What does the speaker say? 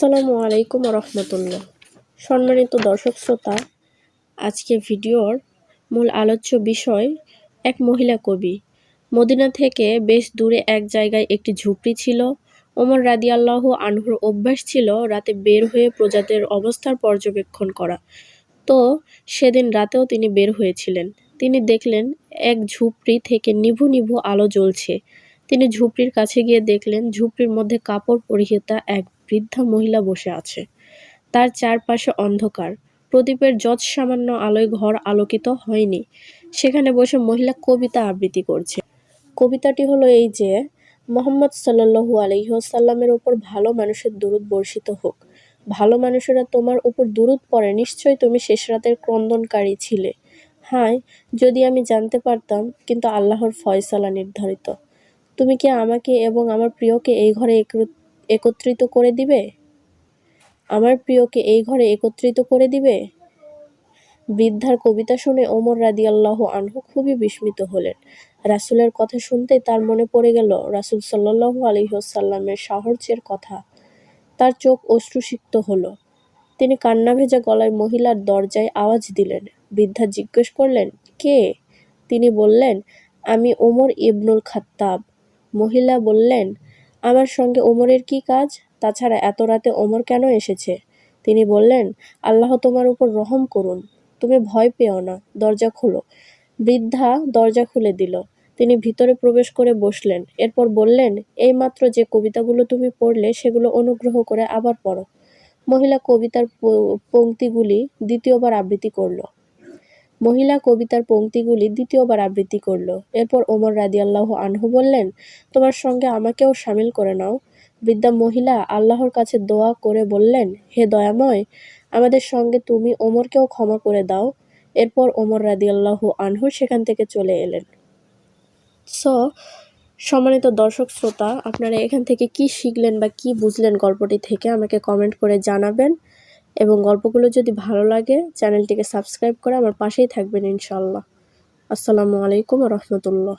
আসসালামু আলাইকুম রহমতুল্লাহ সম্মানিত দর্শক শ্রোতা, আজকে ভিডিওর মূল আলোচ্য বিষয়, এক মহিলা কবি। মদিনা থেকে বেশ দূরে এক জায়গায় একটি ঝুপড়ি ছিল। ওমর রাদিয়াল্লাহ আনহুর অভ্যাস ছিল রাতে বের হয়ে প্রজাদের অবস্থার পর্যবেক্ষণ করা। তো সেদিন রাতেও তিনি বের হয়েছিলেন। তিনি দেখলেন, এক ঝুপড়ি থেকে নিভু নিভু আলো জ্বলছে। তিনি ঝুপড়ির কাছে গিয়ে দেখলেন, ঝুপড়ির মধ্যে কাপড় পরিহিতা এক বৃদ্ধা মহিলা বসে আছে। তার চারপাশে অন্ধকার। প্রদীপের যৎ সামান্য আলোয় ঘর আলোকিত হয়নি। সেখানে বসে মহিলা কবিতা আবৃত্তি করছে। কবিতাটি হলো এই যে, মোহাম্মদ সাল্লু আলহিহসাল্লামের ওপর ভালো মানুষের দুরুদ বর্ষিত হোক। ভালো মানুষেরা তোমার উপর দুরুদ পড়ে, নিশ্চয়ই তুমি শেষ রাতের ক্রন্দনকারী ছিলে। হায়, যদি আমি জানতে পারতাম, কিন্তু আল্লাহর ফয়সালা নির্ধারিত। তুমি কি আমাকে এবং আমার প্রিয়কে এই ঘরে একত্রিত করে দিবে? আমার প্রিয়কে এই ঘরে একত্রিত করে দিবে? বৃদ্ধার কবিতা শুনে ওমর রাদি আল্লাহ আনহু খুবই বিস্মিত হলেন। রাসুলের কথা শুনতেই তার মনে পড়ে গেল রাসুল সাল্লাহ আলহিহসাল্লামের সাহর্যের কথা। তার চোখ অশ্রুসিক্ত হলো। তিনি কান্না ভেজা গলায় মহিলার দরজায় আওয়াজ দিলেন। বৃদ্ধা জিজ্ঞেস করলেন, কে? তিনি বললেন, আমি ওমর ইবনুল খাত্তাব। মহিলা বললেন আমার সঙ্গে ওমরের কি কাজ? তাছাড়া এত রাতে ওমর কেন এসেছে? তিনি বললেন, আল্লাহ তোমার উপর রহম করুন, তুমি ভয় পেও না, দরজা খোলো। বৃদ্ধা দরজা খুলে দিল। তিনি ভিতরে প্রবেশ করে বসলেন। এরপর বললেন, এইমাত্র যে কবিতাগুলো তুমি পড়লে সেগুলো অনুগ্রহ করে আবার পড়ো। মহিলা কবিতার পংক্তিগুলি দ্বিতীয়বার আবৃত্তি করল। মহিলা কবিতার পংক্তিগুলি দ্বিতীয়বার আবৃত্তি করল। এরপর ওমর রাদিয়াল্লাহ আনহু বললেন, তোমার সঙ্গে আমাকেও সামিল করে নাও। বৃদ্ধা মহিলা আল্লাহর কাছে দোয়া করে বললেন, হে দয়াময়, আমাদের সঙ্গে তুমি ওমরকেও ক্ষমা করে দাও। এরপর ওমর রাদিয়াল্লাহ আনহু সেখান থেকে চলে এলেন। সো, সম্মানিত দর্শক শ্রোতা, আপনারা এখান থেকে কি শিখলেন বা কি বুঝলেন গল্পটি থেকে আমাকে কমেন্ট করে জানাবেন। এবং গল্পগুলো যদি ভালো লাগে, চ্যানেলটিকে সাবস্ক্রাইব করে আমার পাশেই থাকবেন ইনশাল্লাহ। আসসালামু আলাইকুম রহমতুল্লাহ।